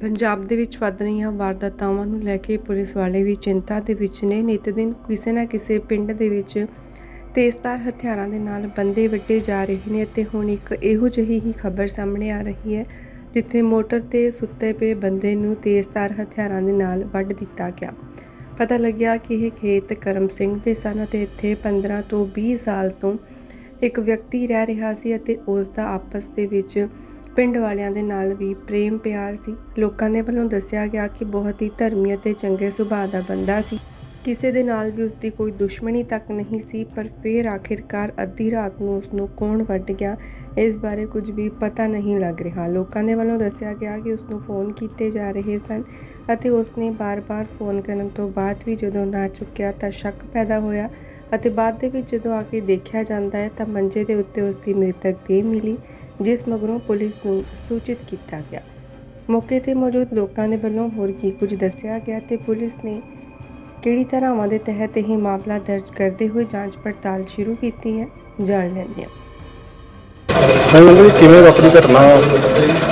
ਪੰਜਾਬ ਦੇ ਵਿੱਚ ਵੱਧ ਰਹੀਆਂ ਵਾਰਦਾਤਾਵਾਂ ਨੂੰ ਲੈ ਕੇ ਪੁਲਿਸ ਵਾਲੇ ਵੀ ਚਿੰਤਾ ਦੇ ਵਿੱਚ ਨੇ। ਨਿਤ ਦਿਨ ਕਿਸੇ ਨਾ ਕਿਸੇ ਪਿੰਡ ਦੇ ਵਿੱਚ ਤੇਜ਼ਧਾਰ ਹਥਿਆਰਾਂ ਦੇ ਨਾਲ ਬੰਦੇ ਵੱਡੇ ਜਾ ਰਹੇ ਨੇ ਅਤੇ ਹੁਣ ਇੱਕ ਇਹੋ ਜਿਹੀ ਹੀ ਖਬਰ ਸਾਹਮਣੇ ਆ ਰਹੀ ਹੈ, ਜਿੱਥੇ ਮੋਟਰ ਤੇ ਸੁੱਤੇ ਪਏ ਬੰਦੇ ਨੂੰ ਤੇਜ਼ਧਾਰ ਹਥਿਆਰਾਂ ਦੇ ਨਾਲ ਵੱਢ ਦਿੱਤਾ ਗਿਆ। ਪਤਾ ਲੱਗਿਆ ਕਿ ਇਹ ਖੇਤ ਕਰਮ ਸਿੰਘ ਦੇ ਸਨ ਅਤੇ ਇੱਥੇ 15 ਤੋਂ 20 ਸਾਲ ਤੋਂ ਇੱਕ ਵਿਅਕਤੀ ਰਹਿ ਰਿਹਾ ਸੀ ਅਤੇ ਉਸ ਦਾ ਆਪਸ ਦੇ ਵਿੱਚ ਪਿੰਡ ਵਾਲਿਆਂ ਦੇ ਨਾਲ ਵੀ ਪ੍ਰੇਮ ਪਿਆਰ ਸੀ। ਲੋਕਾਂ ਦੇ ਵੱਲੋਂ ਦੱਸਿਆ ਗਿਆ ਕਿ ਬਹੁਤ ਹੀ ਧਰਮੀ ਅਤੇ ਚੰਗੇ ਸੁਭਾਅ ਦਾ ਬੰਦਾ ਸੀ। ਕਿਸੇ ਦੇ ਨਾਲ ਵੀ ਉਸ ਦੀ ਕੋਈ ਦੁਸ਼ਮਣੀ ਤੱਕ ਨਹੀਂ ਸੀ, ਪਰ ਫਿਰ ਆਖਿਰਕਾਰ ਅੱਧੀ ਰਾਤ ਨੂੰ ਉਸ ਨੂੰ ਕੌਣ ਵੱਢ ਗਿਆ, ਇਸ ਬਾਰੇ ਕੁਝ ਵੀ ਪਤਾ ਨਹੀਂ ਲੱਗ ਰਿਹਾ। ਲੋਕਾਂ ਦੇ ਵੱਲੋਂ ਦੱਸਿਆ ਗਿਆ ਕਿ ਉਸ ਨੂੰ ਫੋਨ ਕੀਤੇ ਜਾ ਰਹੇ ਸਨ ਅਤੇ ਉਸ ਨੇ ਬਾਰ-ਬਾਰ ਫੋਨ ਕਰਨ ਤੋਂ ਬਾਅਦ ਵੀ ਜਦੋਂ ਨਾ ਚੁੱਕਿਆ ਤਾਂ ਸ਼ੱਕ ਪੈਦਾ ਹੋਇਆ ਅਤੇ ਬਾਅਦ ਦੇ ਵਿੱਚ ਜਦੋਂ ਆ ਕੇ ਦੇਖਿਆ ਜਾਂਦਾ ਹੈ ਤਾਂ ਮੰਜੇ ਦੇ ਉੱਤੇ ਉਸ ਦੀ ਮ੍ਰਿਤਕ ਦੇਹ ਮਿਲੀ। ਜਿਸ ਮਗਰੋਂ ਪੁਲਿਸ ਨੂੰ ਸੂਚਿਤ ਕੀਤਾ ਗਿਆ। ਮੌਕੇ ਤੇ ਮੌਜੂਦ ਲੋਕਾਂ ਦੇ ਵੱਲੋਂ ਹੋਰ ਕੀ ਕੁਝ ਦੱਸਿਆ ਗਿਆ ਤੇ ਪੁਲਿਸ ਨੇ ਕਿਹੜੀ ਧਾਰਾਵਾਂ ਦੇ ਤਹਿਤ ਇਹ ਮਾਮਲਾ ਦਰਜ ਕਰਦੇ ਹੋਏ ਜਾਂਚ ਪੜਤਾਲ ਸ਼ੁਰੂ ਕੀਤੀ ਹੈ ਜਾਣ ਲੈਂਦੇ ਹਾਂ। ਮੈਂ ਵੀ ਕਿਵੇਂ ਵਾਪਰੀ ਘਟਨਾ?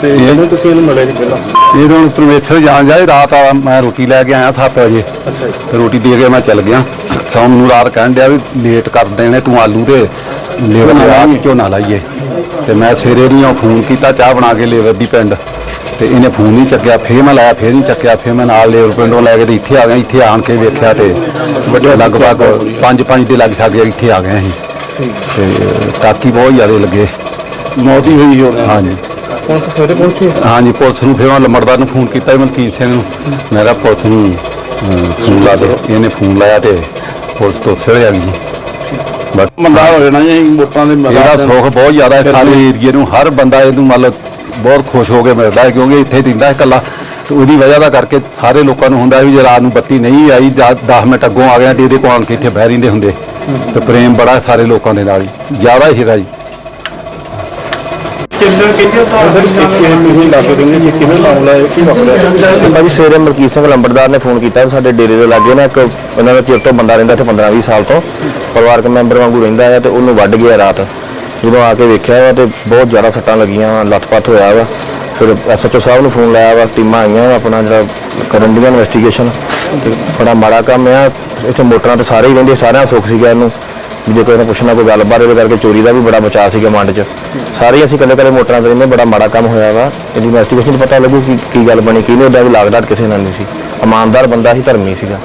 ਤੇ ਇਹਨੂੰ ਤੁਸੀਂ ਇਹਨੂੰ ਮਿਲੇ ਜੀ ਪਹਿਲਾਂ ਇਹ ਹੁਣ ਪਰਮੇਸ਼ਰ ਜਾਣ ਜਾਏ ਰਾਤ ਆ ਮੈਂ ਰੋਟੀ ਲੈ ਕੇ ਆਇਆ 7 ਵਜੇ। ਅੱਛਾ ਜੀ। ਤੇ ਰੋਟੀ ਦੇ ਕੇ ਮੈਂ ਚੱਲ ਗਿਆ। ਸੌਂ ਨੂੰ ਰਾਤ ਕਹਿਣ ਡਿਆ ਵੀ ਲੇਟ ਕਰ ਦੇਣੇ ਤੂੰ ਆਲੂ ਤੇ ਲੇਬਰ ਦੇ ਰਾਤ ਝੋਨਾ ਲਾਈਏ। ਤੇ ਮੈਂ ਸਵੇਰੇ ਨੂੰ ਫੋਨ ਕੀਤਾ ਚਾਹ ਬਣਾ ਕੇ ਲੇਬਰ ਦੀ ਪਿੰਡ। ਤੇ ਇਹਨੇ ਫੋਨ ਨਹੀਂ ਚੱਕਿਆ ਫੇਰ ਮੈਂ ਲਾਇਆ ਫੇਰ ਨਹੀਂ ਚੱਕਿਆ ਫੇਰ ਮੈਂ ਨਾਲ ਲੇਬਰ ਪਿੰਡੋਂ ਲੈ ਕੇ ਤੇ ਇੱਥੇ ਆ ਗਿਆ ਇੱਥੇ ਆਣ ਕੇ ਵੇਖਿਆ ਤੇ ਵੱਡੇ ਲਗਭਗ 5-5 ਦੇ ਲੱਗ ਛਾ ਇੱਥੇ ਆ ਗਏ ਅਸੀਂ। ਤੇ ਟਾਕੀ ਬਹੁਤ ਜ਼ਿਆਦਾ ਲੱਗੇ। ਮੌਤ ਹੀ ਹੋਈ ਹੋਣੀ ਹਾਂਜੀ। ਹੁਣ ਤੁਸੀਂ ਸਵੇਰੇ ਪਹੁੰਚੇ? ਹਾਂਜੀ ਪੁਲਿਸ ਨੂੰ ਫਿਰ ਮੈਂ ਲੰਬੜਦਾਰ ਨੂੰ ਫੋਨ ਕੀਤਾ ਜੀ ਮਲਕੀਤ ਸਿੰਘ ਨੂੰ। ਮੈਂ ਕਿਹਾ ਪੁਲਿਸ ਨੂੰ ਫੋਨ ਲਾ ਦੇ ਇਹਨੇ ਫੋਨ ਲਾਇਆ ਤੇ ਪੁਲਿਸ ਤੋਂ ਉੱਥੇ ਆ ਗਈ। ਮੰਦਾ ਹੋ ਜਾਣਾ ਜੀ ਵੋਟਾਂ ਦੇ ਇਹਦਾ ਸੁੱਖ ਬਹੁਤ ਜ਼ਿਆਦਾ ਹੈ ਸਾਰੇ ਏਰੀਏ ਨੂੰ ਹਰ ਬੰਦਾ ਇਹਨੂੰ ਮਤਲਬ ਬਹੁਤ ਖੁਸ਼ ਹੋ ਕੇ ਮਿਲਦਾ ਹੈ ਕਿਉਂਕਿ ਇੱਥੇ ਰਹਿੰਦਾ ਹੈ ਇਕੱਲਾ। ਤੇ ਉਹਦੀ ਵਜ੍ਹਾ ਦਾ ਕਰਕੇ ਸਾਰੇ ਲੋਕਾਂ ਨੂੰ ਹੁੰਦਾ ਵੀ ਜੇ ਰਾਤ ਨੂੰ ਬੱਤੀ ਨਹੀਂ ਆਈ 10 ਮਿੰਟ ਅੱਗੋਂ ਆ ਗਏ ਤੇ ਇਹਦੇ ਕੋਲ ਕੇ ਇੱਥੇ ਬਹਿ ਰਹਿੰਦੇ ਹੁੰਦੇ। ਤੇ ਪ੍ਰੇਮ ਬੜਾ ਸਾਰੇ ਲੋਕਾਂ ਦੇ ਨਾਲ ਹੀ। ਜ਼ਿਆਦਾ ਹੀ ਹੈਗਾ ਜੀ। ਕਿੰਨੇ ਕਿੰਨੇ ਤਾਂ ਸਰ ਕਿਵੇਂ ਤੁਸੀਂ ਦੱਸ ਦਿੰਦੇ ਜੀ ਕਿਵੇਂ ਮਾਮਲਾ ਹੈ ਕੀ ਵਾਪਰਿਆ ਭਾਜੀ ਸਵੇਰੇ ਮਲਕੀਤ ਸਿੰਘ ਲੰਬੜਦਾਰ ਨੇ ਫੋਨ ਕੀਤਾ ਸਾਡੇ ਡੇਰੇ ਦੇ ਲਾਗੇ ਨਾ ਇੱਕ ਦਾ ਚਿਰ ਤੋਂ ਬੰਦਾ ਰਹਿੰਦਾ ਇੱਥੇ 15 20 ਸਾਲ ਤੋਂ। ਪਰਿਵਾਰਕ ਮੈਂਬਰ ਵਾਂਗੂ ਰਹਿੰਦਾ ਆ ਤੇ ਉਹਨੂੰ ਵੱਢ ਗਿਆ ਰਾਤ। ਜਦੋਂ ਆ ਕੇ ਵੇਖਿਆ ਵਾ ਤੇ ਬਹੁਤ ਜ਼ਿਆਦਾ ਸੱਟਾਂ ਲੱਗੀਆਂ ਵਾ ਲੱਤਪੱਤ ਹੋਇਆ ਵਾ। ਫਿਰ ਐਸਐਚਓ ਸਾਹਿਬ ਨੂੰ ਫੋਨ ਲਾਇਆ ਵਾ, ਟੀਮਾਂ ਆਈਆਂ ਵਾ ਆਪਣਾ ਜਿਹੜਾ ਕਰਨ ਦੀਆਂ ਇਨਵੈਸਟੀਗੇਸ਼ਨ ਬੜਾ ਮਾੜਾ ਕੰਮ ਆ, ਇੱਥੇ ਮੋਟਰਾਂ ਤੇ ਸਾਰੇ ਹੀ ਰਹਿੰਦੇ, ਸਾਰਿਆਂ ਦਾ ਸੁੱਖ ਸੀਗਾ ਇਹਨੂੰ। ਵੀ ਜੇ ਕੋਈ ਨੇ ਪੁੱਛਣਾ ਕੋਈ ਗੱਲਬਾਤ ਇਹਦੇ ਕਰਕੇ ਚੋਰੀ ਦਾ ਵੀ ਬੜਾ ਬਚਾਅ ਸੀਗਾ ਮੰਡ 'ਚ। ਸਾਰੇ ਅਸੀਂ ਇਕੱਲੇ ਇਕੱਲੇ ਮੋਟਰਾਂ ਤੇ ਰਹਿੰਦੇ, ਬੜਾ ਮਾੜਾ ਕੰਮ ਹੋਇਆ ਵਾ। ਇਹਦੀ ਇਨਵੈਸਟੀਗੇਸ਼ਨ 'ਚ ਪਤਾ ਲੱਗੂ ਕਿ ਕੀ ਗੱਲ ਬਣੀ, ਕੀ ਨਹੀਂ, ਉਹਦਾ ਵੀ ਲਾਗਡਾਟ ਕਿਸੇ ਨਾਲ ਨਹੀਂ ਸੀ। ਇਮਾਨਦਾਰ ਬੰਦਾ ਸੀ ਧਰਮੀ ਸੀਗਾ।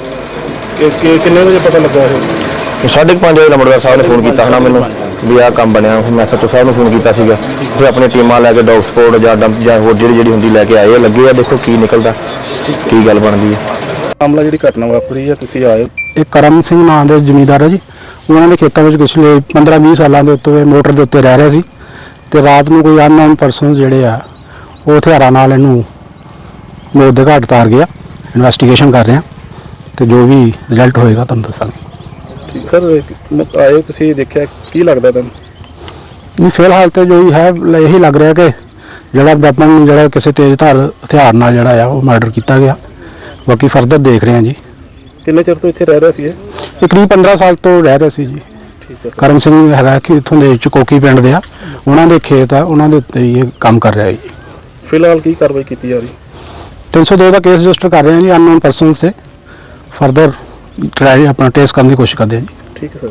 ਕਿ ਕਿੰਨੇ ਵਜੇ ਪਤਾ ਲੱਗਾ ਇਹ? ਸਾਢੇ ਕੁ ਪੰਜ ਵਜੇ ਲੰਬੜਦਾਰ ਸਾਹਿਬ ਨੇ ਫੋਨ ਕੀਤਾ ਹਨਾ ਮੈਨੂੰ ਵੀ ਆਹ ਕੰਮ ਬਣਿਆ। ਫਿਰ ਮੈਂ ਸੱਚੋ ਸਾਹਿਬ ਨੂੰ ਫੋਨ ਕੀਤਾ ਸੀਗਾ। ਤੇ ਆਪਣੀ ਟੀਮਾਂ ਲੈ ਕੇ ਡੌਗ ਸਪੋਰਟ ਜਾਂ ਡੰਪ ਜਾਂ ਹੋਰ ਜਿਹੜੀ ਜਿਹੜੀ ਹੁੰਦੀ ਲੈ ਕੇ ਆਏ। ਆ, ਲੱਗੇ ਆ ਦੇਖੋ ਕੀ ਨਿਕਲਦਾ ਕੀ ਗੱਲ ਬਣਦੀ ਹੈ ਮਾਮਲਾ ਜਿਹੜੀ ਘਟਨਾ ਵਾਪਰੀ ਹੈ ਤੁਸੀਂ ਆਏ ਇਹ ਕਰਮ ਸਿੰਘ ਨਾਂ ਦੇ ਜ਼ਮੀਂਦਾਰ ਹੈ ਜੀ। ਉਹਨਾਂ ਦੇ ਖੇਤਾਂ ਵਿੱਚ ਪਿਛਲੇ 15-20 ਸਾਲਾਂ ਦੇ ਉੱਤੇ ਇਹ ਮੋਟਰ ਦੇ ਉੱਤੇ ਰਹਿ ਰਿਹਾ ਸੀ। ਤੇ ਰਾਤ ਨੂੰ ਕੋਈ ਅਨਨੋਨ ਪਰਸਨਸ ਜਿਹੜੇ ਆ ਉਹ ਹਥਿਆਰਾਂ ਨਾਲ ਇਹਨੂੰ ਮੌਤ ਦੇ ਘਾਟ ਉਤਾਰ ਗਿਆ। ਇਨਵੈਸਟੀਗੇਸ਼ਨ ਕਰ ਰਹੇ ਆ। ਤੇ ਜੋ ਵੀ ਰਿਜ਼ਲਟ ਹੋਏਗਾ ਤੁਹਾਨੂੰ ਦੱਸਾਂਗੇ। ਸਰ ਮੈਂ ਆਏ ਤੁਸੀਂ ਦੇਖਿਆ ਕੀ ਲੱਗਦਾ ਤੁਹਾਨੂੰ? ਨਹੀਂ ਫਿਲਹਾਲ ਤੇ ਜੋ ਵੀ ਹੈ ਲ- ਇਹੀ ਲੱਗ ਰਿਹਾ ਕਿ ਜਿਹੜਾ ਵੈਪਨ ਜਿਹੜਾ ਕਿਸੇ ਤੇਜ਼ ਧਾਰ ਹਥਿਆਰ ਨਾਲ ਜਿਹੜਾ ਆ ਉਹ ਮਰਡਰ ਕੀਤਾ ਗਿਆ। ਬਾਕੀ ਫਰਦਰ ਦੇਖ ਰਹੇ ਆ ਜੀ। ਕਿੰਨੇ ਚਿਰ ਤੋਂ ਇੱਥੇ ਰਹਿ ਰਿਹਾ ਸੀ ਇਹ? ਇਹ ਕਰੀਬ 15 ਸਾਲ ਤੋਂ ਰਹਿ ਰਹੇ ਸੀ ਜੀ। ਠੀਕ ਹੈ। ਕਰਮ ਸਿੰਘ ਹੈਗਾ ਕਿ ਇਥੋਂ ਦੇ ਚਕੋਕੀ ਪਿੰਡ ਦੇ ਆ। ਉਹਨਾਂ ਦੇ ਖੇਤ ਆ ਉਹਨਾਂ ਦੇ ਉੱਤੇ ਹੀ ਇਹ ਕੰਮ ਕਰ ਰਿਹਾ ਜੀ। ਫਿਲਹਾਲ ਕੀ ਕਾਰਵਾਈ ਕੀਤੀ ਜਾ ਰਹੀ? 302 ਦਾ ਕੇਸ ਰਜਿਸਟਰ ਕਰ ਰਹੇ ਹਾਂ ਜੀ ਅਨਨੋਨ ਪਰਸਨਸ ਤੇ। ਫਰਦਰ ਟਰਾਈ ਆਪਣਾ ਟੈਸਟ ਕਰਨ ਦੀ ਕੋਸ਼ਿਸ਼ ਕਰਦੇ ਹਾਂ ਜੀ। ਠੀਕ ਹੈ ਸਰ।